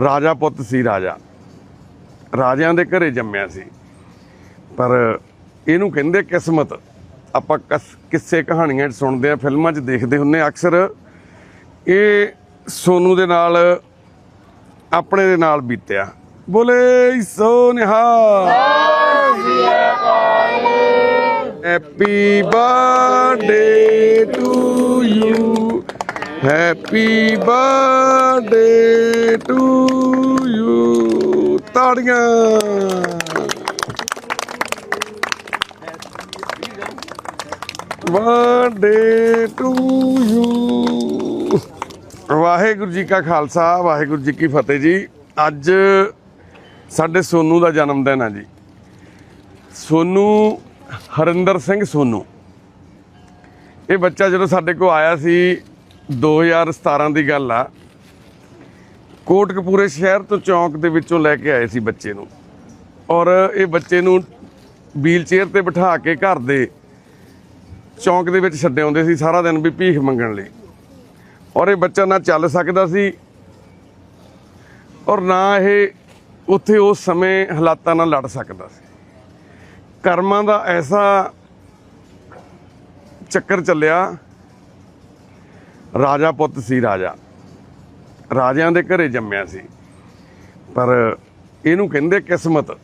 ਰਾਜਾ ਪੁੱਤ ਸੀ ਰਾਜਾ। ਰਾਜਿਆਂ ਦੇ ਘਰੇ ਜੰਮਿਆ ਸੀ। ਪਰ ਇਹਨੂੰ ਕਹਿੰਦੇ ਕਿਸਮਤ। ਆਪਾਂ ਕਸ- ਕਿੱਸੇ ਕਹਾਣੀਆਂ 'ਚ ਸੁਣਦੇ ਆ ਫਿਲਮਾਂ 'ਚ ਦੇਖਦੇ ਹੁੰਨੇ ਅਕਸਰ ਇਹ ਸੋਨੂ ਦੇ ਨਾਲ ਆਪਣੇ ਦੇ ਨਾਲ ਬੀਤਿਆ। ਬੋਲੇ ਸੋ ਨਿਹਾਲ। Happy birthday to you happy birthday to you ਤਾੜੀਆਂ। Birthday to you Waheguru ji ਕਾ ਖਾਲਸਾ, ਵਾਹਿਗੁਰੂ ਜੀ ਕੀ ਫਤਿਹ ਜੀ। ਅੱਜ ਸਾਡੇ ਸੋਨੂ ਦਾ ਜਨਮ ਦਿਨ ਹੈ ਜੀ। ਸੋਨੂ, ਹਰਿੰਦਰ ਸਿੰਘ ਸੋਨੂ। ਇਹ ਬੱਚਾ ਜਦੋਂ ਸਾਡੇ ਕੋਲ ਆਇਆ ਸੀ 2017 ਦੀ ਗੱਲ ਆ। ਕੋਟਕਪੂਰੇ ਸ਼ਹਿਰ ਤੋਂ ਚੌਂਕ ਦੇ ਵਿੱਚੋਂ ਲੈ ਕੇ ਆਏ ਸੀ ਬੱਚੇ ਨੂੰ। ਔਰ ਇਹ ਬੱਚੇ ਨੂੰ ਵੀਲ ਚੇਅਰ ਤੇ ਬਿਠਾ ਕੇ ਘਰ ਦੇ ਚੌਂਕ ਦੇ ਵਿੱਚ ਛੱਡੇ ਆਉਂਦੇ ਸੀ ਸਾਰਾ ਦਿਨ ਵੀ ਭੀਖ ਮੰਗਣ ਲਈ। ਔਰ ਇਹ ਬੱਚਾ ਨਾ ਚੱਲ ਸਕਦਾ ਸੀ ਔਰ ਨਾ ਇਹ ਉੱਥੇ ਉਸ ਸਮੇਂ ਹਾਲਾਤਾਂ ਨਾਲ ਲੜ ਸਕਦਾ ਸੀ। ਕਰਮਾਂ ਦਾ ਐਸਾ ਚੱਕਰ ਚੱਲਿਆ ਰਾਜਾ ਪੁੱਤ ਸੀ ਰਾਜਾ। ਰਾਜਿਆਂ ਦੇ ਘਰੇ ਜੰਮਿਆ ਸੀ। ਪਰ ਇਹਨੂੰ ਕਹਿੰਦੇ ਕਿਸਮਤ।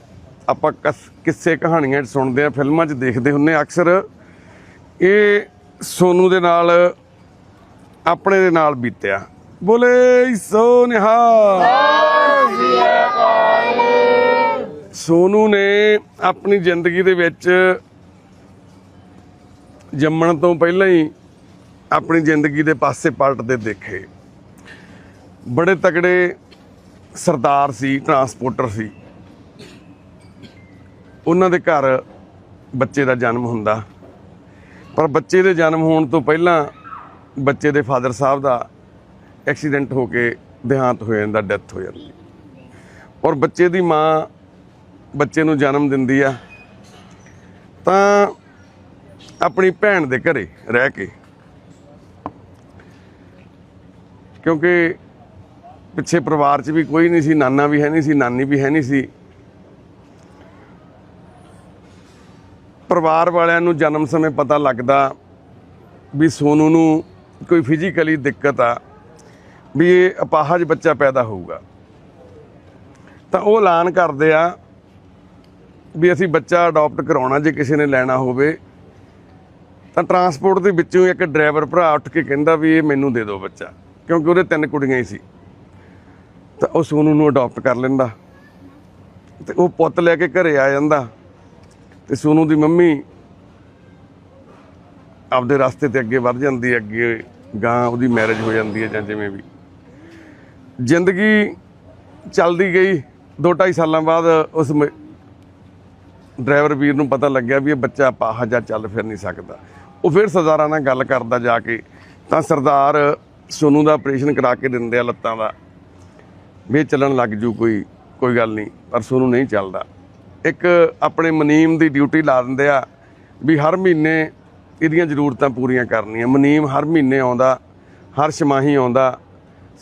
ਆਪਾਂ ਕਸ- ਕਿੱਸੇ ਕਹਾਣੀਆਂ 'ਚ ਸੁਣਦੇ ਆ ਫਿਲਮਾਂ 'ਚ ਦੇਖਦੇ ਹੁੰਨੇ ਆ ਅਕਸਰ ਇਹ ਸੋਨੂ ਦੇ ਨਾਲ, ਆਪਣੇ ਦੇ ਨਾਲ ਬੀਤਿਆ। ਬੋਲੇ ਸੋ ਨਿਹਾਲ ਸੋਨੂ ਨੇ ਆਪਣੀ ਜ਼ਿੰਦਗੀ ਦੇ ਵਿੱਚ ਜੰਮਣ ਤੋਂ ਪਹਿਲਾਂ ਹੀ ਆਪਣੀ ਜ਼ਿੰਦਗੀ ਦੇ ਪਾਸੇ ਪਲਟਦੇ ਦੇਖੇ। ਬੜੇ ਤਗੜੇ ਸਰਦਾਰ ਸੀ ਟਰਾਂਸਪੋਰਟਰ ਸੀ। ਉਹਨਾਂ ਦੇ ਘਰ ਬੱਚੇ ਦਾ ਜਨਮ ਹੁੰਦਾ। ਪਰ ਬੱਚੇ ਦੇ ਜਨਮ ਹੋਣ ਤੋਂ ਪਹਿਲਾਂ ਬੱਚੇ ਦੇ ਫਾਦਰ ਸਾਹਿਬ ਦਾ ਐਕਸੀਡੈਂਟ ਹੋ ਕੇ ਦੇਹਾਂਤ ਹੋ ਜਾਂਦਾ, ਡੈਥ ਹੋ ਜਾਂਦੀ। ਔਰ ਬੱਚੇ ਦੀ ਮਾਂ ਬੱਚੇ ਨੂੰ ਜਨਮ ਦਿੰਦੀ ਆ। ਤਾਂ ਆਪਣੀ ਭੈਣ ਦੇ ਘਰੇ ਰਹਿ ਕੇ ਕਿਉਂਕਿ ਪਿੱਛੇ ਪਰਿਵਾਰ 'ਚ ਵੀ ਕੋਈ ਨਹੀਂ ਸੀ, ਨਾਨਾ ਵੀ ਹੈ ਨਹੀਂ ਸੀ, ਨਾਨੀ ਵੀ ਹੈ ਨਹੀਂ ਸੀ। ਪਰਿਵਾਰ ਵਾਲਿਆਂ ਨੂੰ ਜਨਮ ਸਮੇਂ ਪਤਾ ਲੱਗਦਾ ਵੀ ਸੋਨੂ ਨੂੰ ਕੋਈ ਫਿਜ਼ੀਕਲੀ ਦਿੱਕਤ ਆ, ਵੀ ਇਹ ਅਪਾਹਜ ਬੱਚਾ ਪੈਦਾ ਹੋਊਗਾ। ਤਾਂ ਉਹ ਐਲਾਨ ਕਰਦੇ ਆ ਵੀ ਅਸੀਂ ਬੱਚਾ ਅਡਾਪਟ ਕਰਾਉਣਾ, ਜੇ ਕਿਸੇ ਨੇ ਲੈਣਾ ਹੋਵੇ। ਤਾਂ ਟਰਾਂਸਪੋਰਟ ਦੇ ਵਿੱਚੋਂ ਇੱਕ ਡਰਾਈਵਰ ਭਰਾ ਉੱਠ ਕੇ ਕਹਿੰਦਾ ਵੀ ਇਹ ਮੈਨੂੰ ਦੇ ਦਿਓ ਬੱਚਾ। ਕਿਉਂਕਿ ਉਹਦੇ ਤਿੰਨ ਕੁੜੀਆਂ ਹੀ ਸੀ। ਤਾਂ ਉਹ ਸੋਨੂ ਨੂੰ ਅਡਾਪਟ ਕਰ ਲੈਂਦਾ। ਤੇ ਉਹ ਪੁੱਤ ਲੈ ਕੇ ਘਰੇ ਆ ਜਾਂਦਾ। ਤੇ ਸੋਨੂ ਦੀ ਮੰਮੀ ਆਪਦੇ ਰਸਤੇ ਤੇ ਅੱਗੇ ਵੱਧ ਜਾਂਦੀ ਹੈ, ਅੱਗੇ ਗਾਂ ਉਹਦੀ ਮੈਰਿਜ ਹੋ ਜਾਂਦੀ ਹੈ ਜਾਂ ਜਿਵੇਂ ਵੀ। ਜ਼ਿੰਦਗੀ ਚੱਲਦੀ ਗਈ। 2.5 ਸਾਲਾਂ ਬਾਅਦ ਉਸ ਮ- ਡਰਾਈਵਰ ਵੀਰ ਨੂੰ ਪਤਾ ਲੱਗਿਆ ਵੀ ਇਹ ਬੱਚਾ ਪਾਹਜਾ ਚੱਲ ਫਿਰ ਨਹੀਂ ਸਕਦਾ। ਉਹ ਫਿਰ ਸਰਦਾਰਾਂ ਨਾਲ ਗੱਲ ਕਰਦਾ ਜਾ ਕੇ, ਤਾਂ ਸਰਦਾਰ ਸੋਨੂ ਦਾ ਆਪਰੇਸ਼ਨ ਕਰਾ ਕੇ ਦਿੰਦੇ ਆ ਲੱਤਾਂ ਦਾ। ਵੀ ਚੱਲਣ ਲੱਗ ਜੂ ਕੋਈ ਕੋਈ ਗੱਲ ਨਹੀਂ, ਪਰ ਸੋਨੂ ਨਹੀਂ ਚੱਲਦਾ। ਇੱਕ ਆਪਣੇ ਮਨੀਮ ਦੀ ਡਿਊਟੀ ਲਾ ਦਿੰਦੇ ਆ ਵੀ ਹਰ ਮਹੀਨੇ ਇਹਦੀਆਂ ਜ਼ਰੂਰਤਾਂ ਪੂਰੀਆਂ ਕਰਨੀਆਂ। ਮਨੀਮ ਹਰ ਮਹੀਨੇ ਆਉਂਦਾ, ਹਰ ਛਮਾਹੀ ਆਉਂਦਾ।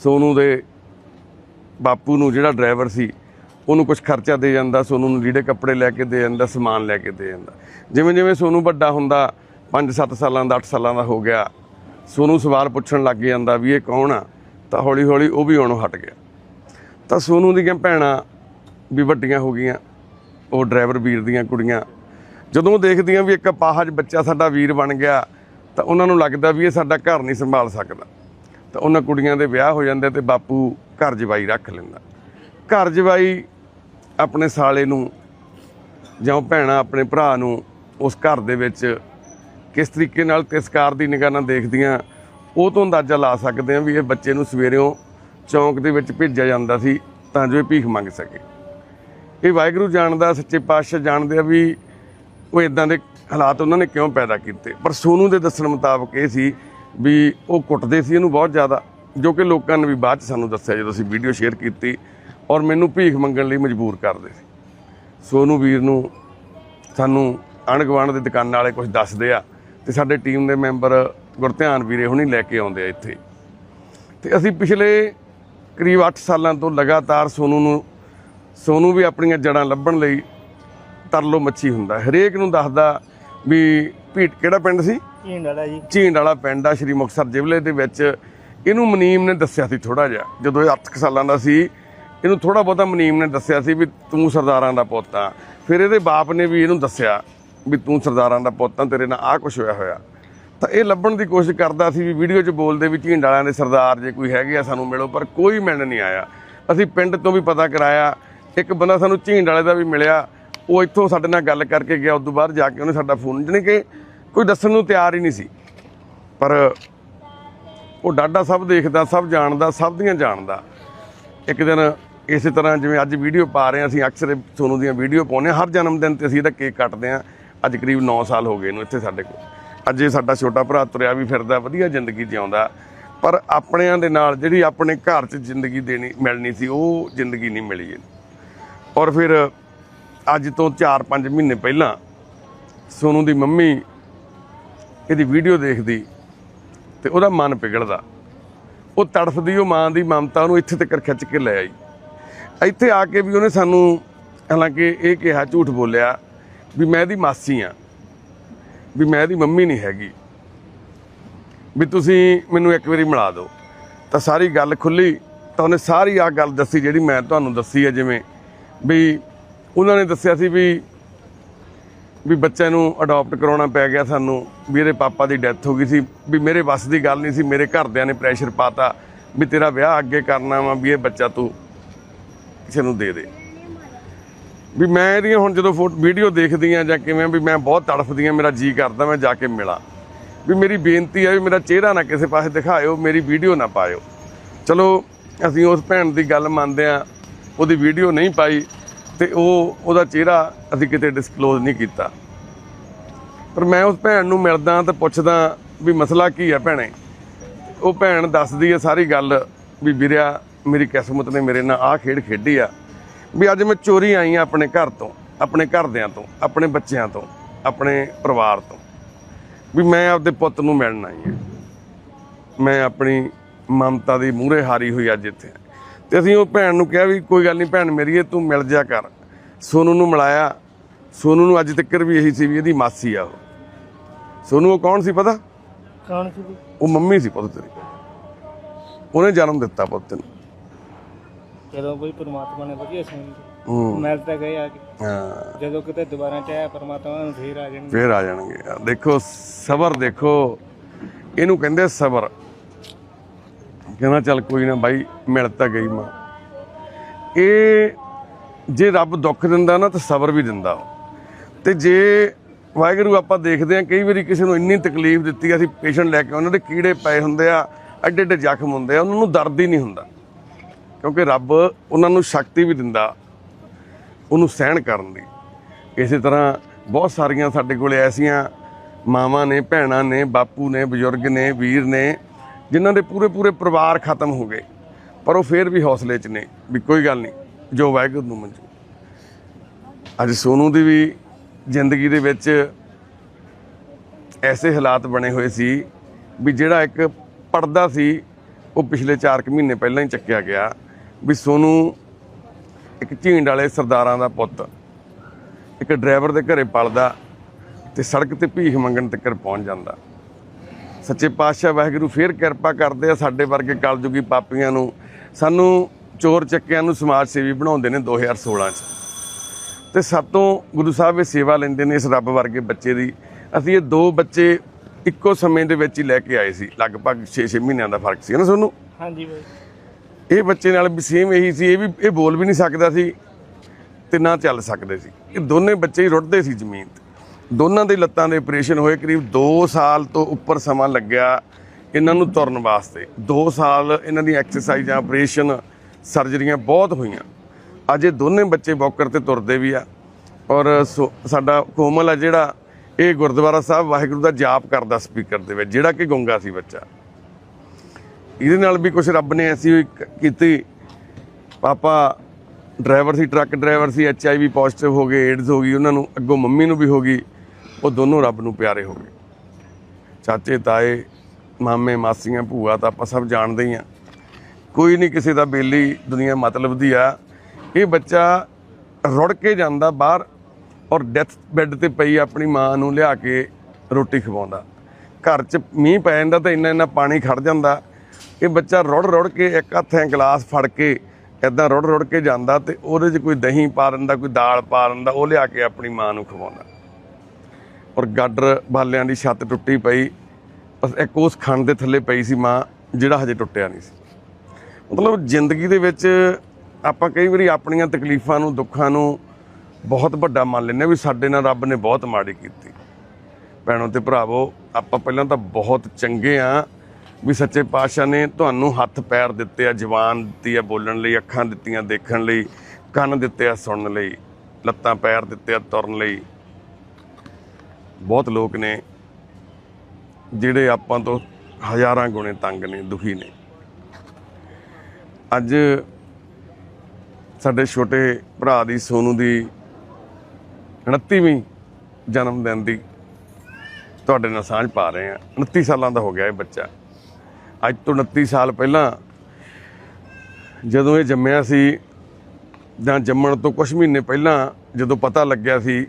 ਸੋਨੂ ਦੇ ਬਾਪੂ ਨੂੰ ਜਿਹੜਾ ਡਰਾਈਵਰ ਸੀ, ਉਹਨੂੰ ਕੁਝ ਖਰਚਾ ਦੇ ਜਾਂਦਾ, ਸੋਨੂ ਨੂੰ ਲੀੜੇ ਕੱਪੜੇ ਲੈ ਕੇ ਦੇ ਜਾਂਦਾ, ਸਮਾਨ ਲੈ ਕੇ ਦੇ ਜਾਂਦਾ। ਜਿਵੇਂ ਜਿਵੇਂ ਸੋਨੂ ਵੱਡਾ ਹੁੰਦਾ 5-7 ਸਾਲਾਂ ਦਾ 8 ਸਾਲਾਂ ਦਾ ਹੋ ਗਿਆ ਸੋਨੂੰ ਸਵਾਲ ਪੁੱਛਣ ਲੱਗ ਜਾਂਦਾ ਵੀ ਇਹ ਕੌਣ ਆ? ਤਾਂ ਹੌਲੀ ਹੌਲੀ ਉਹ ਵੀ ਆਉਣੋਂ ਹਟ ਗਿਆ। ਤਾਂ ਸੋਨੂੰ ਦੀਆਂ ਭੈਣਾਂ ਵੀ ਵੱਡੀਆਂ ਹੋ ਗਈਆਂ। ਉਹ ਡਰਾਈਵਰ ਵੀਰ ਦੀਆਂ ਕੁੜੀਆਂ। ਜਦੋਂ ਉਹ ਦੇਖਦੀਆਂ ਵੀ ਇੱਕ ਅਪਾਹਜ ਬੱਚਾ ਸਾਡਾ ਵੀਰ ਬਣ ਗਿਆ, ਤਾਂ ਉਹਨਾਂ ਨੂੰ ਲੱਗਦਾ ਵੀ ਇਹ ਸਾਡਾ ਘਰ ਨਹੀਂ ਸੰਭਾਲ ਸਕਦਾ। ਤਾਂ ਉਹਨਾਂ ਕੁੜੀਆਂ ਦੇ ਵਿਆਹ ਹੋ ਜਾਂਦੇ ਤੇ ਬਾਪੂ ਘਰ ਜਵਾਈ ਰੱਖ ਲੈਂਦਾ। ਘਰ ਜਵਾਈ ਆਪਣੇ ਸਾਲੇ ਨੂੰ ਜਾਂ ਉਹ ਭੈਣਾਂ ਆਪਣੇ ਭਰਾ ਨੂੰ ਉਸ ਘਰ ਦੇ ਵਿੱਚ ਕਿਸ ਤਰੀਕੇ ਨਾਲ ਤਿਸਕਾਰ ਦੀ ਨਿਗਾਹ ਨਾਲ ਦੇਖਦੀਆਂ, ਉਹ ਤੋਂ ਅੰਦਾਜ਼ਾ ਲਾ ਸਕਦੇ ਆ ਵੀ ਇਹ ਬੱਚੇ ਨੂੰ ਸਵੇਰਿਓਂ ਚੌਂਕ ਦੇ ਵਿੱਚ ਭੇਜਿਆ ਜਾਂਦਾ ਸੀ, ਤਾਂ ਜੋ ਇਹ ਭੀਖ ਮੰਗ ਸਕੇ। ਇਹ ਵਾਹਿਗੁਰੂ ਜਾਣਦਾ, ਸੱਚੇ ਪਾਤਸ਼ਾਹ ਜਾਣਦੇ ਆ ਵੀ ਉਹ ਇਦਾਂ ਦੇ ਹਾਲਾਤ ਉਹਨਾਂ ਨੇ ਕਿਉਂ ਪੈਦਾ ਕੀਤੇ। ਪਰ ਸੋਨੂ ਦੇ ਦੱਸਣ ਮੁਤਾਬਕ ਇਹ ਸੀ ਵੀ ਉਹ ਕੁੱਟਦੇ ਸੀ ਇਹਨੂੰ ਬਹੁਤ ਜ਼ਿਆਦਾ, ਜੋ ਕਿ ਲੋਕਾਂ ਨੇ ਵੀ ਬਾਅਦ ਚ ਸਾਨੂੰ ਦੱਸਿਆ ਜਦੋਂ ਅਸੀਂ ਵੀਡੀਓ ਸ਼ੇਅਰ ਕੀਤੀ ਔਰ ਮੈਨੂੰ ਭੀਖ ਮੰਗਣ ਲਈ ਮਜਬੂਰ ਕਰਦੇ ਸੀ। ਸੋਨੂ ਵੀਰ ਨੂੰ ਸਾਨੂੰ ਆਂਢ ਦੇ ਦੁਕਾਨਾਂ ਵਾਲੇ ਕੁਝ ਦੱਸਦੇ ਆ ਤੇ ਸਾਡੇ ਟੀਮ ਦੇ ਮੈਂਬਰ ਗੁਰਧਿਆਨ ਵੀਰੇ ਹੁਣੀ ਲੈ ਕੇ ਆਉਂਦੇ ਆ ਇੱਥੇ। ਤੇ ਅਸੀਂ ਪਿਛਲੇ ਕਰੀਬ 8 ਸਾਲਾਂ ਤੋਂ ਲਗਾਤਾਰ ਸੋਨੂ ਨੂੰ ਸੋਨੂ ਵੀ ਆਪਣੀਆਂ ਜੜਾਂ ਲੱਭਣ ਲਈ ਤਰਲੋ ਮੱਛੀ ਹੁੰਦਾ ਹਰੇਕ ਨੂੰ ਦੱਸਦਾ ਵੀ ਭੀਟ ਕਿਹੜਾ ਪਿੰਡ ਸੀ? ਝੀਂਡ ਵਾਲਾ ਜੀ। ਝੀਂਡ ਵਾਲਾ ਪਿੰਡ ਆ ਸ਼੍ਰੀ ਮੁਕਤਸਰ ਜ਼ਿਲ੍ਹੇ ਦੇ ਵਿੱਚ। ਇਹਨੂੰ ਮਨੀਮ ਨੇ ਦੱਸਿਆ ਸੀ ਥੋੜਾ ਜਿਹਾ ਜਦੋਂ ਇਹ 8 ਸਾਲਾਂ ਦਾ ਸੀ ਇਹਨੂੰ ਥੋੜਾ ਬਹੁਤਾ ਮਨੀਮ ਨੇ ਦੱਸਿਆ ਸੀ ਵੀ ਤੂੰ ਸਰਦਾਰਾਂ ਦਾ ਪੁੱਤ ਆ। ਫਿਰ ਇਹਦੇ ਬਾਪ ਨੇ ਵੀ ਇਹਨੂੰ ਦੱਸਿਆ ਵੀ ਤੂੰ ਸਰਦਾਰਾਂ ਦਾ ਪੁੱਤ ਆ, ਤੇਰੇ ਨਾਲ ਆਹ ਕੁਝ ਹੋਇਆ ਹੋਇਆ। ਤਾਂ ਇਹ ਲੱਭਣ ਦੀ ਕੋਸ਼ਿਸ਼ ਕਰਦਾ ਸੀ ਵੀ ਵੀਡੀਓ 'ਚ ਬੋਲਦੇ ਵੀ ਝੀਂਡ ਵਾਲਿਆਂ ਦੇ ਸਰਦਾਰ ਜੇ ਕੋਈ ਹੈਗੇ ਆ ਸਾਨੂੰ ਮਿਲੋ, ਪਰ ਕੋਈ ਮਿਲਣ ਨਹੀਂ ਆਇਆ। ਅਸੀਂ ਪਿੰਡ ਤੋਂ ਵੀ ਪਤਾ ਕਰਾਇਆ, ਇੱਕ ਬੰਦਾ ਸਾਨੂੰ ਝੀਂਡ ਵਾਲੇ ਦਾ ਵੀ ਮਿਲਿਆ, ਉਹ ਇੱਥੋਂ ਸਾਡੇ ਨਾਲ ਗੱਲ ਕਰਕੇ ਗਿਆ ਉਦੋਂ ਬਾਅਦ ਜਾ ਕੇ ਉਹਨੇ ਸਾਡਾ ਫੋਨ ਜਾਣੀ ਕਿ ਕੋਈ ਦੱਸਣ ਨੂੰ ਤਿਆਰ ਹੀ ਨਹੀਂ ਸੀ। ਪਰ ਉਹ ਡਾਡਾ ਸਭ ਦੇਖਦਾ, ਸਭ ਜਾਣਦਾ, ਸਭ ਦੀਆਂ ਜਾਣਦਾ। ਇੱਕ ਦਿਨ ਇਸੇ ਤਰ੍ਹਾਂ ਜਿਵੇਂ ਅੱਜ ਵੀਡੀਓ ਪਾ ਰਹੇ ਹਾਂ, ਅਸੀਂ ਅਕਸਰ ਇਹ ਸੋਨੂੰ ਦੀਆਂ ਵੀਡੀਓ ਪਾਉਂਦੇ ਹਾਂ, ਹਰ ਜਨਮ ਦਿਨ ਤੇ ਅਸੀਂ ਇਹਦਾ ਕੇਕ ਕੱਟਦੇ ਹਾਂ। ਅੱਜ ਕਰੀਬ 9 ਸਾਲ ਹੋ ਗਏ ਨੂੰ ਇੱਥੇ ਸਾਡੇ ਕੋਲ। ਅੱਜ ਇਹ ਸਾਡਾ ਛੋਟਾ ਭਰਾ ਤੁਰਿਆ ਵੀ ਫਿਰਦਾ, ਵਧੀਆ ਜ਼ਿੰਦਗੀ ਜਿਉਂਦਾ। ਪਰ ਆਪਣਿਆਂ ਦੇ ਨਾਲ ਜਿਹੜੀ ਆਪਣੇ ਘਰ 'ਚ ਜ਼ਿੰਦਗੀ ਦੇਣੀ, ਮਿਲਣੀ ਸੀ, ਉਹ ਜ਼ਿੰਦਗੀ ਨਹੀਂ ਮਿਲੀ ਇਹਨੂੰ। ਔਰ ਫਿਰ ਅੱਜ ਤੋਂ 4-5 ਮਹੀਨੇ ਪਹਿਲਾਂ ਸੋਨੂੰ ਦੀ ਮੰਮੀ ਇਹਦੀ ਵੀਡੀਓ ਦੇਖਦੀ ਤੇ ਉਹਦਾ ਮਨ ਪਿਘਲਦਾ। ਉਹ ਤੜਫਦੀ, ਉਹ ਮਾਂ ਦੀ ਮਮਤਾ ਉਹਨੂੰ ਇੱਥੇ ਤੱਕ ਖਿੱਚ ਕੇ ਲੈ ਆਈ। ਇੱਥੇ ਆ ਕੇ ਵੀ ਉਹਨੇ ਸਾਨੂੰ ਹਾਲਾਂਕਿ ਇਹ ਕਿਹਾ, ਝੂਠ ਬੋਲਿਆ ਵੀ ਮੈਂ ਇਹਦੀ ਮਾਸੀ ਆ ਵੀ ਮੈਂ ਇਹਦੀ ਮੰਮੀ ਨਹੀਂ ਹੈਗੀ। ਵੀ ਤੁਸੀਂ ਮੈਨੂੰ ਇੱਕ ਵਾਰੀ ਮਿਲਾ ਦਿਓ। ਤਾਂ ਸਾਰੀ ਗੱਲ ਖੁੱਲੀ। ਤਾਂ ਉਹਨੇ ਸਾਰੀ ਆ ਗੱਲ ਦੱਸੀ ਜਿਹੜੀ ਮੈਂ ਤੁਹਾਨੂੰ ਦੱਸੀ ਹੈ, ਜਿਵੇਂ ਵੀ ਉਹਨਾਂ ਨੇ ਦੱਸਿਆ ਸੀ ਵੀ ਵੀ ਬੱਚੇ ਨੂੰ ਅਡਾਪਟ ਕਰਾਉਣਾ ਪੈ ਗਿਆ ਸਾਨੂੰ, ਵੀ ਇਹਦੇ ਪਾਪਾ ਦੀ ਡੈਥ ਹੋ ਗਈ ਸੀ। ਵੀ ਮੇਰੇ ਵੱਸ ਦੀ ਗੱਲ ਨਹੀਂ ਸੀ, ਮੇਰੇ ਘਰਦਿਆਂ ਨੇ ਪ੍ਰੈਸ਼ਰ ਪਾਤਾ ਵੀ ਤੇਰਾ ਵਿਆਹ ਅੱਗੇ ਕਰਨਾ ਵਾ, ਵੀ ਇਹ ਬੱਚਾ ਤੂੰ ਕਿਸੇ ਨੂੰ ਦੇ ਦੇ। ਵੀ ਮੈਂ ਇਹਦੀਆਂ ਹੁਣ ਜਦੋਂ ਫੋਟੋ, ਵੀਡੀਓ ਦੇਖਦੀ ਦੇਖਦੀਆਂ ਜਾਂ ਕਿਵੇਂ ਵੀ ਮੈਂ ਬਹੁਤ ਤੜਫਦੀ ਤੜਫਦੀਆਂ, ਮੇਰਾ ਜੀ ਕਰਦਾ, ਮੈਂ ਜਾ ਕੇ ਮਿਲਾਂ। ਵੀ ਮੇਰੀ ਬੇਨਤੀ ਆ ਵੀ ਮੇਰਾ ਚਿਹਰਾ ਨਾ ਕਿਸੇ ਪਾਸੇ ਦਿਖਾਇਓ, ਮੇਰੀ ਵੀਡੀਓ ਨਾ ਪਾਇਓ। ਚਲੋ, ਅਸੀਂ ਉਸ ਭੈਣ ਦੀ ਗੱਲ ਮੰਨਦੇ ਆ ਉਹਦੀ ਵੀਡੀਓ ਨਹੀਂ ਪਾਈ ਤੇ ਉਹ, ਉਹਦਾ ਚਿਹਰਾ ਅਸੀਂ ਕਿਤੇ ਡਿਸਕਲੋਜ਼ ਨਹੀਂ ਕੀਤਾ। ਪਰ ਮੈਂ ਉਸ ਭੈਣ ਨੂੰ ਮਿਲਦਾ ਤੇ ਪੁੱਛਦਾ ਵੀ ਮਸਲਾ ਕੀ ਹੈ ਭੈਣੇ? ਉਹ ਭੈਣ ਦੱਸਦੀ ਹੈ ਸਾਰੀ ਗੱਲ ਵੀ ਵੀਰਿਆ, ਮੇਰੀ ਕਿਸਮਤ ਨੇ ਮੇਰੇ ਨਾਲ ਆਹ ਖੇਡ ਖੇਡੀ ਆ। ਵੀ ਅੱਜ ਮੈਂ ਚੋਰੀ ਆਈ ਆ ਆਪਣੇ ਘਰ ਤੋਂ ਆਪਣੇ ਘਰਦਿਆਂ ਤੋਂ ਆਪਣੇ ਬੱਚਿਆਂ ਤੋਂ ਆਪਣੇ ਪਰਿਵਾਰ ਤੋਂ। ਵੀ ਮੈਂ ਆਪਦੇ ਪੁੱਤ ਨੂੰ ਮਿਲਣ ਆਈ ਹਾਂ ਮੈਂ ਆਪਣੀ ਮਮਤਾ ਦੀ ਮੂਹਰੇ ਹਾਰੀ ਹੋਈ ਅੱਜ ਇੱਥੇ। ਤੇ ਅਸੀਂ ਉਹ ਭੈਣ ਨੂੰ ਕਿਹਾ ਵੀ ਕੋਈ ਗੱਲ ਨਹੀਂ ਭੈਣ ਮੇਰੀਏ ਤੂੰ ਮਿਲ ਜਾ ਕਰ। ਸੋਨੂ ਨੂੰ ਮਿਲਾਇਆ। ਸੋਨੂ ਨੂੰ ਅੱਜ ਤੱਕ ਵੀ ਇਹੀ ਸੀ ਵੀ ਇਹਦੀ ਮਾਸੀ ਆ ਉਹ। ਸੋਨੂ ਉਹ ਕੌਣ ਸੀ ਪਤਾ? ਕੌਣ ਸੀ ਉਹ ਮੰਮੀ ਸੀ ਪੁੱਤ ਤੇਰੀ। ਉਹਨੇ ਜਨਮ ਦਿੱਤਾ ਪੁੱਤ ਨੂੰ ਜਦੋਂ ਕੋਈ ਪ੍ਰਮਾਤਮਾ ਨੇ ਵਧੀਆ ਸੁਣੀ ਹੂੰ। ਮਿਲ ਤਾਂ ਗਏ ਆ ਕੇ। ਹਾਂ। ਜਦੋਂ ਕਿਤੇ ਦੁਬਾਰਾ ਚਾਹਿਆ ਪ੍ਰਮਾਤਮਾ ਨੂੰ ਫੇਰ ਆ ਜਾਣਗੇ। ਫੇਰ ਆ ਜਾਣਗੇ। ਯਾਰ। ਦੇਖੋ ਸਬਰ ਦੇਖੋ। ਇਹਨੂੰ ਕਹਿੰਦੇ ਸਬਰ। ਕਹਿੰਦਾ ਚੱਲ ਕੋਈ ਨਾ ਬਾਈ ਮਿਲ ਤਾਂ ਗਈ ਮਾਂ। ਇਹ ਜੇ ਰੱਬ ਦੁੱਖ ਦਿੰਦਾ ਨਾ ਤਾਂ ਸਬਰ ਵੀ ਦਿੰਦਾ। ਤੇ ਜੇ ਵਾਹਿਗੁਰੂ ਆਪਾਂ ਦੇਖਦੇ ਆ ਕਈ ਵਾਰੀ ਕਿਸੇ ਨੂੰ ਇੰਨੀ ਤਕਲੀਫ ਦਿੱਤੀ ਅਸੀਂ ਪੇਸ਼ੈਂਟ ਲੈ ਕੇ ਉਹਨਾਂ ਦੇ ਕੀੜੇ ਪਏ ਹੁੰਦੇ ਆ ਐਡੇ ਐਡੇ ਜ਼ਖਮ ਹੁੰਦੇ ਆ ਉਹਨਾਂ ਨੂੰ ਦਰਦ ਹੀ ਨਹੀਂ ਹੁੰਦਾ। ਕਿਉਂਕਿ ਰੱਬ ਉਹਨਾਂ ਨੂੰ ਸ਼ਕਤੀ ਵੀ ਦਿੰਦਾ, ਉਹਨੂੰ ਸਹਿਣ ਕਰਨ ਦੀ ਇਸੇ ਤਰ੍ਹਾਂ ਬਹੁਤ ਸਾਰੀਆਂ ਸਾਡੇ ਕੋਲੇ ਐਸੀਆਂ ਮਾਵਾਂ ਨੇ, ਭੈਣਾਂ ਨੇ, ਬਾਪੂ ਨੇ, ਬਜ਼ੁਰਗ ਨੇ, ਵੀਰ ਨੇ, ਜਿਨ੍ਹਾਂ ਦੇ ਪੂਰੇ ਪੂਰੇ ਪਰਿਵਾਰ ਖਤਮ ਹੋ ਗਏ। ਪਰ ਉਹ ਫੇਰ ਵੀ ਹੌਸਲੇ 'ਚ ਨੇ ਵੀ ਕੋਈ ਗੱਲ ਨਹੀਂ, ਜੋ ਵਾਹਿਗੁਰੂ ਨੂੰ ਮੰਜੂ। ਅੱਜ ਸੋਨੂ ਦੀ ਵੀ ਜ਼ਿੰਦਗੀ ਦੇ ਵਿੱਚ ਐਸੇ ਹਾਲਾਤ ਬਣੇ ਹੋਏ ਸੀ ਵੀ ਜਿਹੜਾ ਇੱਕ ਪਰਦਾ ਸੀ, ਉਹ ਪਿਛਲੇ 4 ਕੁ ਮਹੀਨੇ ਪਹਿਲਾਂ ਹੀ ਚੱਕਿਆ ਗਿਆ। ਵੀ ਸੋਨੂੰ ਇੱਕ ਝੀਂਡ ਵਾਲੇ ਸਰਦਾਰਾਂ ਦਾ ਪੁੱਤ, ਇੱਕ ਡਰਾਈਵਰ ਦੇ ਘਰੇ ਪਲਦਾ ਤੇ ਸੜਕ ਤੇ ਭੀਖ ਮੰਗਣ ਤੱਕ ਪਹੁੰਚ ਜਾਂਦਾ। ਸੱਚੇ ਪਾਤਸ਼ਾਹ ਵਾਹਿਗੁਰੂ ਫੇਰ ਕਿਰਪਾ ਕਰਦੇ ਆ ਸਾਡੇ ਵਰਗੇ ਕਲਯੁਗੀ ਪਾਪੀਆਂ ਨੂੰ। ਸਾਨੂੰ ਚੋਰ ਚੱਕਿਆਂ ਨੂੰ ਸਮਾਜ ਸੇਵੀ ਬਣਾਉਂਦੇ ਨੇ 2016 ਚ। ਤੇ ਸਾਤੋਂ ਗੁਰੂ ਸਾਹਿਬ ਇਹ ਸੇਵਾ ਲੈਂਦੇ ਨੇ ਇਸ ਰੱਬ ਵਰਗੇ ਬੱਚੇ ਦੀ। ਅਸੀਂ ਇਹ ਦੋ ਬੱਚੇ ਇੱਕੋ ਸਮੇਂ ਦੇ ਵਿੱਚ ਹੀ ਲੈ ਕੇ ਆਏ ਸੀ, ਲਗਭਗ 6-6 ਮਹੀਨਿਆਂ ਦਾ ਫ਼ਰਕ ਸੀ ਨਾ ਤੁਹਾਨੂੰ ਹਾਂਜੀ ਬਾਈ। ਇਹ ਬੱਚੇ ਨਾਲ ਵੀ ਸੇਮ ਇਹੀ ਸੀ, ਇਹ ਵੀ, ਇਹ ਬੋਲ ਵੀ ਨਹੀਂ ਸਕਦਾ ਸੀ ਤੇ ਨਾ ਚੱਲ ਸਕਦੇ ਸੀ। ਇਹ ਦੋਨੇ ਬੱਚੇ ਹੀ ਰੁੱਟਦੇ ਸੀ ਜ਼ਮੀਨ ਤੇ। ਦੋਨਾਂ ਦੇ ਲੱਤਾਂ ਦੇ ਆਪਰੇਸ਼ਨ ਹੋਏ ਕਰੀਬ 2 ਸਾਲ ਤੋਂ ਉੱਪਰ ਸਮਾਂ ਲੱਗਿਆ ਇਹਨਾਂ ਨੂੰ ਤੁਰਨ ਵਾਸਤੇ। 2 ਸਾਲ ਇਹਨਾਂ ਦੀ ਐਕਸਰਸਾਈਜ਼ਾਂ ਆਪਰੇਸ਼ਨ ਸਰਜਰੀਆਂ ਬਹੁਤ ਹੋਈਆਂ। ਅੱਜ ਇਹ ਦੋਨੇ ਬੱਚੇ ਵੋਕਰ ਤੇ ਤੁਰਦੇ ਵੀ ਆ। ਔਰ ਸੋ- ਸਾਡਾ ਕੋਮਲ ਆ ਜਿਹੜਾ, ਇਹ ਗੁਰਦੁਆਰਾ ਸਾਹਿਬ ਵਾਹਿਗੁਰੂ ਦਾ ਜਾਪ ਕਰਦਾ ਸਪੀਕਰ ਦੇ ਵਿੱਚ, ਜਿਹੜਾ ਕਿ ਗੁੰਗਾ ਸੀ ਬੱਚਾ। ਇਹਦੇ ਨਾਲ ਵੀ ਕੁਝ ਰੱਬ ਨੇ ਐਸੀ ਕੀਤੀ। ਪਾਪਾ ਡਰਾਈਵਰ ਸੀ, ਟਰੱਕ ਡਰਾਈਵਰ ਸੀ ਐਚ ਆਈ ਵੀ ਪੋਜ਼ਿਟਿਵ ਹੋ ਗਏ ਏਡਜ਼ ਹੋ ਗਈ, ਉਹਨਾਂ ਨੂੰ, ਅੱਗੋਂ ਮੰਮੀ ਨੂੰ ਵੀ ਹੋ ਗਈ। ਉਹ ਦੋਨੋਂ ਰੱਬ ਨੂੰ ਪਿਆਰੇ ਹੋ ਗਏ। ਚਾਚੇ, ਤਾਏ, ਮਾਮੇ, ਮਾਸੀਆਂ, ਭੂਆ ਤਾਂ ਆਪਾਂ ਸਭ ਜਾਣਦੇ ਹੀ ਆ। ਕੋਈ ਨਹੀਂ ਕਿਸੇ ਦਾ ਬੇਲੀ ਦੁਨੀਆ ਮਤਲਬ ਦੀ ਆ। ਇਹ ਬੱਚਾ ਰੁੜ ਕੇ ਜਾਂਦਾ ਬਾਹਰ ਔਰ ਡੈਥ ਬੈੱਡ ਤੇ ਪਈ ਆਪਣੀ ਮਾਂ ਨੂੰ ਲਿਆ ਕੇ ਰੋਟੀ ਖਵਾਉਂਦਾ। ਘਰ 'ਚ ਮੀਂਹ ਪੈ ਜਾਂਦਾ ਤਾਂ ਇੰਨਾ ਇੰਨਾ ਪਾਣੀ ਖੜ ਜਾਂਦਾ। ਇਹ ਬੱਚਾ ਰੁੜ ਰੁੜ ਕੇ ਇੱਕ ਹੱਥਾਂ ਗਲਾਸ ਫੜ ਕੇ ਇਦਾਂ ਰੁੜ ਰੁੜ ਕੇ ਜਾਂਦਾ ਤੇ ਉਹਦੇ 'ਚ ਕੋਈ ਦਹੀਂ ਪਾ ਦਿੰਦਾ, ਕੋਈ ਦਾਲ ਪਾ ਦਿੰਦਾ, ਉਹ ਲਿਆ ਕੇ ਆਪਣੀ ਮਾਂ ਨੂੰ ਖਵਾਉਂਦਾ। ਔਰ ਗਾਡਰ ਬਾਲਿਆਂ ਦੀ ਛੱਤ ਟੁੱਟੀ ਪਈ, ਬਸ ਇੱਕ ਉਸ ਖੰਡ ਦੇ ਥੱਲੇ ਪਈ ਸੀ ਮਾਂ, ਜਿਹੜਾ ਹਜੇ ਟੁੱਟਿਆ ਨਹੀਂ ਸੀ। ਮਤਲਬ ਜ਼ਿੰਦਗੀ ਦੇ ਵਿੱਚ ਆਪਾਂ ਕਈ ਵਾਰੀ ਆਪਣੀਆਂ ਤਕਲੀਫਾਂ ਨੂੰ, ਦੁੱਖਾਂ ਨੂੰ ਬਹੁਤ ਵੱਡਾ ਮੰਨ ਲੈਂਦੇ ਹਾਂ ਵੀ ਸਾਡੇ ਨਾਲ ਰੱਬ ਨੇ ਬਹੁਤ ਮਾੜੀ ਕੀਤੀ। ਭੈਣੋ ਤੇ ਭਰਾਵੋ, ਆਪਾਂ ਪਹਿਲਾਂ ਤਾਂ ਬਹੁਤ ਚੰਗੇ ਆ ਵੀ ਸੱਚੇ ਪਾਤਸ਼ਾਹ ਨੇ ਤੁਹਾਨੂੰ ਹੱਥ ਪੈਰ ਦਿੱਤੇ ਆ ਜ਼ੁਬਾਨ ਦਿੱਤੀ ਆ ਬੋਲਣ ਲਈ, ਅੱਖਾਂ ਦਿੱਤੀਆਂ ਦੇਖਣ ਲਈ, ਕੰਨ ਦਿੱਤੇ ਆ ਸੁਣਨ ਲਈ, ਲੱਤਾਂ ਪੈਰ ਦਿੱਤੇ ਆ ਤੁਰਨ ਲਈ। ਬਹੁਤ ਲੋਕ ਨੇ ਜਿਹੜੇ ਆਪਾਂ ਤੋਂ ਹਜ਼ਾਰਾਂ ਗੁਣੇ ਤੰਗ ਨੇ, ਦੁਖੀ ਨੇ। ਅੱਜ ਸਾਡੇ ਛੋਟੇ ਭਰਾ ਦੀ ਸੋਨੂ ਦੀ 29ਵੀਂ ਜਨਮ ਦਿਨ ਦੀ ਤੁਹਾਡੇ ਨਾਲ ਸਾਂਝ ਪਾ ਰਹੇ ਆ 29 ਸਾਲਾਂ ਦਾ ਹੋ ਗਿਆ ਇਹ ਬੱਚਾ। ਅੱਜ ਤੋਂ 29 ਸਾਲ ਪਹਿਲਾਂ ਜਦੋਂ ਇਹ ਜੰਮਿਆ ਸੀ ਜਾਂ ਜੰਮਣ ਤੋਂ ਕੁਝ ਮਹੀਨੇ ਪਹਿਲਾਂ ਜਦੋਂ ਪਤਾ ਲੱਗਿਆ ਸੀ,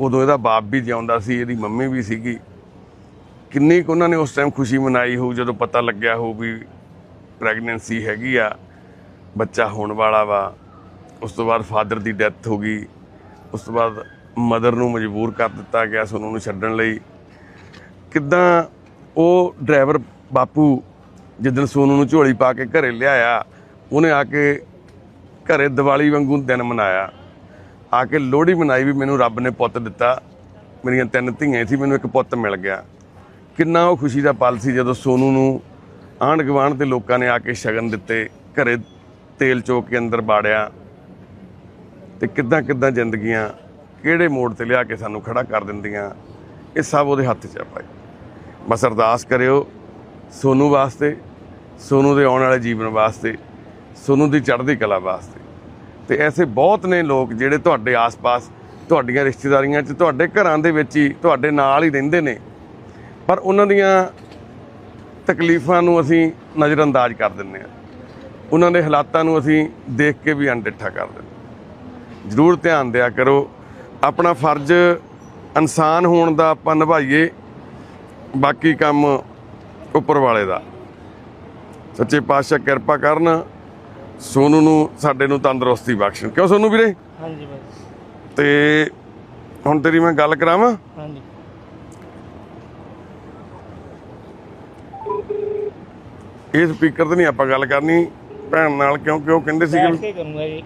ਉਦੋਂ ਇਹਦਾ ਬਾਪ ਵੀ ਜਿਉਂਦਾ ਸੀ, ਇਹਦੀ ਮੰਮੀ ਵੀ ਸੀਗੀ। ਕਿੰਨੀ ਕੁ ਉਹਨਾਂ ਨੇ ਉਸ ਟਾਈਮ ਖੁਸ਼ੀ ਮਨਾਈ ਹੋਊ, ਜਦੋਂ ਪਤਾ ਲੱਗਿਆ ਹੋਊ ਵੀ ਪ੍ਰੈਗਨੈਂਸੀ ਹੈਗੀ ਆ, ਬੱਚਾ ਹੋਣ ਵਾਲਾ ਵਾ। ਉਸ ਤੋਂ ਬਾਅਦ ਫਾਦਰ ਦੀ ਡੈਥ ਹੋ ਗਈ। ਉਸ ਤੋਂ ਬਾਅਦ ਮਦਰ ਨੂੰ ਮਜਬੂਰ ਕਰ ਦਿੱਤਾ ਗਿਆ ਸੋਨੂੰ ਨੂੰ ਛੱਡਣ ਲਈ। ਕਿੱਦਾਂ ਉਹ ਡਰਾਈਵਰ ਬਾਪੂ ਜਿੱਦਣ ਸੋਨੂੰ ਨੂੰ ਝੋਲੀ ਪਾ ਕੇ ਘਰੇ ਲਿਆਇਆ, ਉਹਨੇ ਆ ਕੇ ਘਰੇ ਦੀਵਾਲੀ ਵਾਂਗੂ ਦਿਨ ਮਨਾਇਆ। ਆ ਕੇ ਲੋਹੜੀ ਮਨਾਈ ਵੀ ਮੈਨੂੰ ਰੱਬ ਨੇ ਪੁੱਤ ਦਿੱਤਾ। ਮੇਰੀਆਂ ਤਿੰਨ ਧੀਆਂ ਸੀ, ਮੈਨੂੰ ਇੱਕ ਪੁੱਤ ਮਿਲ ਗਿਆ। ਕਿੰਨਾ ਉਹ ਖੁਸ਼ੀ ਦਾ ਪਲ ਸੀ ਜਦੋਂ ਸੋਨੂ ਨੂੰ ਆਂਢ ਗੁਆਂਢ ਦੇ ਲੋਕਾਂ ਨੇ ਆ ਕੇ ਸ਼ਗਨ ਦਿੱਤੇ, ਘਰੇ ਤੇਲ ਚੋਕ ਕੇ ਅੰਦਰ ਬਾੜਿਆ। ਤੇ ਕਿੱਦਾਂ ਕਿੱਦਾਂ ਜ਼ਿੰਦਗੀਆਂ ਕਿਹੜੇ ਮੋੜ ਤੇ ਲਿਆ ਕੇ ਸਾਨੂੰ ਖੜਾ ਕਰ ਦਿੰਦੀਆਂ। ਇਹ ਸਭ ਉਹਦੇ ਹੱਥ 'ਚ ਆ ਭਾਈ। ਬਸ ਅਰਦਾਸ ਕਰਿਓ ਸੋਨੂ ਵਾਸਤੇ, ਸੋਨੂ ਦੇ ਆਉਣ ਵਾਲੇ ਜੀਵਨ ਵਾਸਤੇ, ਸੋਨੂ ਦੀ ਚੜ੍ਹਦੀ ਕਲਾ ਵਾਸਤੇ। ਤੇ ਐਸੇ ਬਹੁਤ ਨੇ ਲੋਕ ਜਿਹੜੇ ਤੁਹਾਡੇ ਆਸ-ਪਾਸ, ਤੁਹਾਡੀਆਂ ਰਿਸ਼ਤੇਦਾਰੀਆਂ 'ਚ, ਤੁਹਾਡੇ ਘਰਾਂ ਦੇ ਵਿੱਚ ਹੀ, ਤੁਹਾਡੇ ਨਾਲ ਹੀ ਰਹਿੰਦੇ ਨੇ। ਪਰ ਉਹਨਾਂ ਦੀਆਂ ਤਕਲੀਫਾਂ ਨੂੰ ਅਸੀਂ ਨਜ਼ਰਅੰਦਾਜ਼ ਕਰ ਦਿੰਦੇ ਆ ਉਹਨਾਂ ਦੇ ਹਾਲਾਤਾਂ ਨੂੰ ਅਸੀਂ ਦੇਖ ਕੇ ਵੀ ਅਣਡਿੱਠਾ ਕਰ ਦਿੰਦੇ ਜ਼ਰੂਰ ਧਿਆਨ ਦਿਆ ਕਰੋ। ਆਪਣਾ ਫਰਜ਼ ਇਨਸਾਨ ਹੋਣ ਦਾ ਆਪਾਂ ਨਿਭਾਈਏ। ਬਾਕੀ ਕੰਮ ਉੱਪਰ ਵਾਲੇ ਦਾ। ਸੱਚੇ ਪਾਤਸ਼ਾਹ ਕਿਰਪਾ ਕਰਨ ਸੋਨੂ ਨੂੰ ਸਾਡੇ ਨੂੰ ਤੰਦਰੁਸਤੀ ਬਖਸ਼ਣ। ਕਿਉਂ ਸੋਨੂ ਵੀਰੇ? ਹਾਂਜੀ ਬਾਈ। ਤੇ ਹੁਣ ਤੇਰੀ ਮੈਂ ਗੱਲ ਕਰਾਵਾਂ? ਹਾਂਜੀ। ਇਹ ਸਪੀਕਰ ਤੇ ਨਹੀਂ ਆਪਾਂ ਗੱਲ ਕਰਨੀ। ਭੈਣ ਨਾਲ ਕਿਉਂਕਿ ਉਹ ਕਹਿੰਦੇ ਸੀ ਕੇ ਕਰੂੰਗਾ ਜੀ?